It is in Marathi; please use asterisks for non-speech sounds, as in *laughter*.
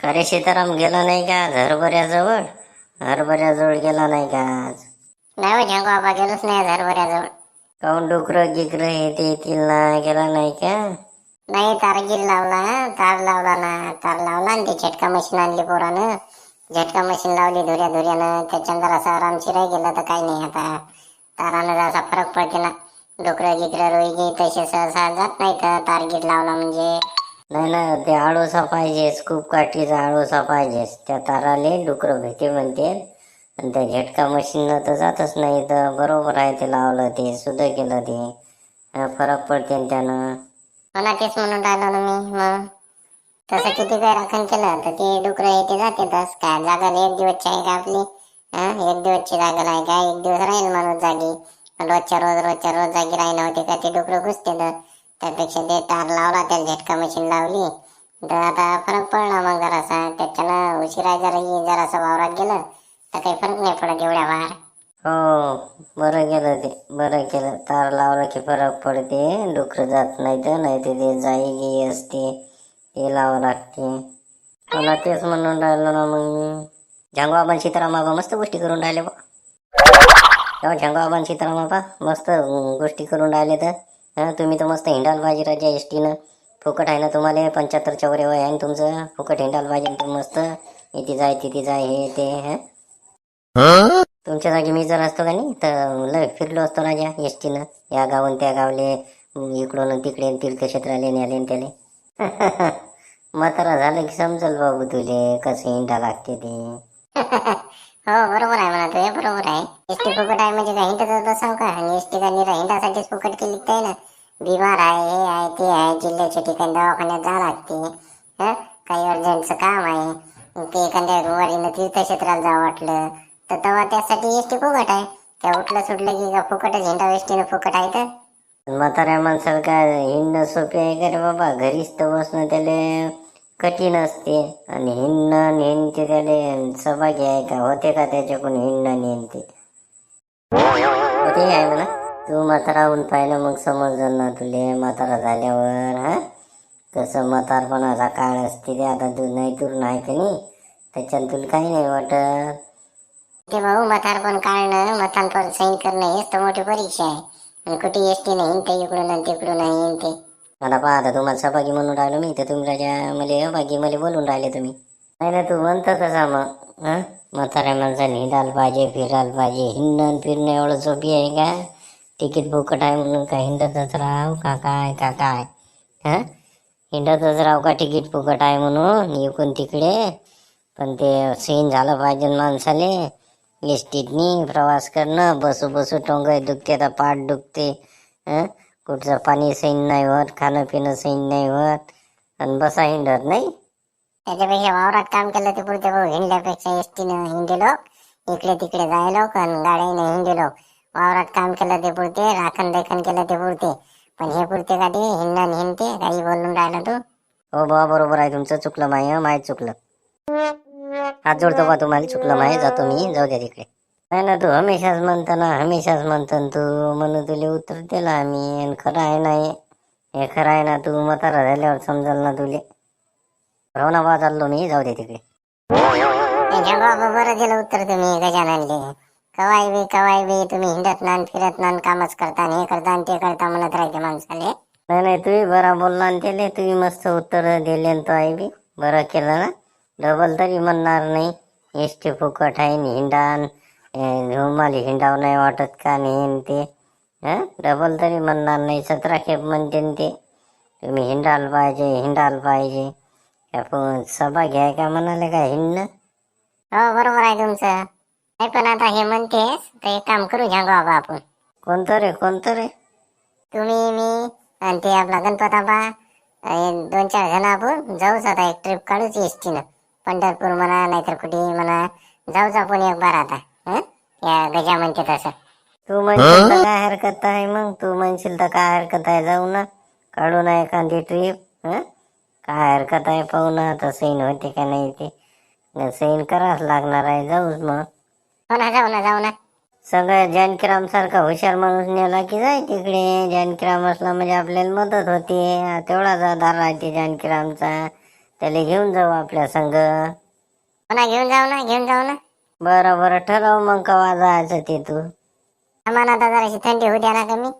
का रे सीताराम गेला नाही का? आज हरभऱ्याजवळ? हरभऱ्याजवळ गेला नाही का आज? नाही हो झंगो बाबा गेलोच नाही हरभऱ्याजवळ. काऊन डुकरं गिकरं हे ते येतील ना गेला नाही का? नाही तार गिर लावला तार लावला ना तार लावला आणि ते झटका मशीन आणली पोरानं. झटका मशीन लावली धुऱ्या धुऱ्यानं त्याच्यानं जरासा आरामशीर गेलं तर काही नाही आता. तारानं जरासा फरक पडते ना. डुकरं गिकरं रोई गी तसे सहसा जात नाही तर तार गिर लावला म्हणजे. नाही ना ते आळोसा पाहिजेस खूप काठीचा आळोसा पाहिजेस त्या ताराले डुकरं भीती म्हणते. आणि त्या झटका मशीननं तर जातच नाही तर बरोबर आहे ते लावलं ते सुद्धा केलं ते. फरक पडते त्यानं. मला तेच म्हणून राहिलो ना मी मग तसं किती काय राखण केलं तर ते डुकरं येते जातेच काय जागा एक दिवसची आहे का आपली? हा एक दिवसची जागा नाही का? एक दिवस राहील माणूस जागी. रोजच्या रोज रोजच्या रोज जागी राहिला होते का ते डुकरं घुसते तर. त्यापेक्षा ते तार लावला त्याला झटका मशीन लावली. तर आता फरक पडला मग जरासा. त्याच्यानं उशिरा जरा जरासा वावरात गेलं तर काही फरक नाही पडत एवढ्या बाहेर हो बरं केलं ते. बरं केलं. तार लावलं की फरक पडते. डुकर जात नाही तर नाही तर ते जाई गी असते ते लावावं लागते. मला तेच म्हणून राहिलो ना मग मी. झांगवाबान सीतारामाबा मस्त गोष्टी करून राहिले बा. झंगवा झांगवाबान सीतारामाबा मस्त गोष्टी करून राहिले तर. हां तुम्ही तर मस्त हिंडाल पाहिजे राजा एस टीनं फुकट आहे ना तुम्हाला पंच्याहत्तर चौरे वय आहे ना तुमचं. फुकट हिंडाल पाहिजे तुम्ही मस्त. इथे जाय तिथे जाय हे ते हं. तुमच्या जागी मी जर असतो का नाही तर लय फिरलो असतो राजा एस टीनं या गावून त्या गावले इकडून तिकडे तीर्थक्षेत्राले न्याले त्याले. *laughs* म्हातारा झालं की समजल बाबू तुले कसं हिंडा लागते ते. हो बरोबर आहे म्हणा तुझे बरोबर आहे. एसटी फुकट आहे म्हणजे काय तर सांग का? आणि एसटी का राहिंदासाठीच फुकट केली तर ना? बिमार आहे हे आहे ते आहे जिल्ह्याच्या ठिकाणी दवाखान्यात जावं लागते. हं? काही अर्जंटचं काम आहे. ते एखाद्या वारीनं तीर्थक्षेत्राला जावं वाटलं तर तेव्हा त्यासाठी एसटी फुकट आहे. त्या उठलं सुटलं की का फुकटच हिंडा एसटीनं फुकट आहे तर? म्हाताऱ्या माणसाला काय हिंडणं सोपी आहे का रे बाबा? घरीच तर बसणं त्याला. कठीण असते. आणि हिंडणं आणि हिंडते त्याले सहभागी आहे का? होते का त्याच्याकडून हिंडणं आणि होते आहे म्हणा. तू म्हातारा होऊन पाहिलं मग समजलं ना तुले. म्हातारा झाल्यावर हा? कसं म्हातारपणाचा काळ असते ते. आता तू नाही तू नाही का नाही? त्याच्यात तुला काही नाही वाटत. ते भाऊ मतारपण काढणं म्हातारपण सैन करणं हेच तर मोठी परीक्षा आहे. आणि कुठे एसटी नाही ते इकडून आणि तिकडून नाही ते मला पहा आता तुम्हाला सहभागी म्हणून राहिलो मी तर तुम्ही राजा मला अभागी मला बोलून राहिले तुम्ही. नाही ना तू म्हणतं कसा मग हं? म्हाताऱ्या माणसाने हिंडायला पाहिजे फिरायला पाहिजे हिंडण फिरणं एवढं सोपी आहे का? तिकीट फुकट आहे म्हणून का हिंडतच राहू का काय का काय? हां? हिंडतच राहू का तिकीट फुकट आहे म्हणून? इकून तिकडे. पण ते सीन झालं पाहिजे माणसाले. एस टीतनी प्रवास करणं बसू बसू टोंग दुखते आता पाठ दुखते हां? कुठचं पाणी सैन नाही होत खाणं पिणं सैन नाही होत आणि बसा हिंडत नाही. त्याच्यापेक्षा वावरात काम केलं ते पुरते भाऊ हिंडल्यापेक्षा एसटीनं हिंडे लोक इकडे तिकडे जाय लोक आणि गाड्याने हिंडे लोक. वावरात काम केलं ते पुरते राखण देखण केलं ते पुरते पण हे पुरते का ते? हिंडण हिंडते काही बोलून राहिला तू. हो बा बरोबर आहे तुमचं चुकलं माय माय चुकलं. हात जोडतो बा तुम्हाला चुकलं माय जातो मी जाऊ द्या तिकडे. नाही ना तू हमेशाच म्हणतो ना हमेशाच म्हणतो ना तू. म्हणून तुला उत्तर दिलं आम्ही. आणि खरं आहे नाही हे? खरं आहे ना तू म्हातारा झाल्यावर समजाल ना तुले. हो ना बा चाललो मी जाऊ दे तिकडे. बाबा बरं दिलं उत्तर तुम्ही गजाननले. कवाय बी कवाय बी तुम्ही हिंडत ना आणि फिरत ना आणि कामच करता आणि हे करता आणि ते करता म्हणत राहते माणसाले. नाही नाही तुम्ही बरा बोलला आणि त्याले तुम्ही मस्त उत्तर दिले तो आई बी. बरं केलं ना? डबल तरी म्हणणार नाही. एस टी फुकट आहे हिंडान मला हिंडाव नाही वाटत का? नाही ते हं? डबल तरी म्हणणार नाही. सतरा खेप म्हणते ते. तुम्ही हिंडाल पाहिजे हिंडाल पाहिजे. का पण सभा घ्याय का म्हणाले का हिंडणं? हो बरोबर आहे तुमचं. नाही पण आता हे म्हणतेस तर एक काम करू झांगो बाबा आपण. कोणतं रे कोणतं रे? तुम्ही मी आणि ते आपला गणपत आबा हे दोन चार जण आपण जाऊच आता एक ट्रिप काढूच एसटीनं. पंढरपूर म्हणा नाहीतर कुठे म्हणा. जाऊच आपण एक बार आता? या गजा म्हणते तसं. तू म्हणशील तर काय हरकत आहे मग? तू म्हणशील तर काय हरकत आहे? जाऊ ना. काढू ना एखादी ट्रिप हं? काय हरकत आहे पाहू ना. आता सैन होते का नाही ते? सैन करावंच लागणार आहे. जाऊच मग. हो ना जाऊ ना जाऊ ना. सगळं जानकीराम सारखा हुशार माणूस नेला की जाय तिकडे. जानकीराम असला म्हणजे आपल्याला मदत होते. तेवढाच आधार राहते जानकीरामचा. त्याला घेऊन जाऊ आपल्या संग. पुन्हा घेऊन जाऊ ना घेऊन जाऊ ना. बरं बरं. ठरव मग कवा जायचं ते तू. आम्हाला आता जराशी थंडी होऊ द्या ना कमी.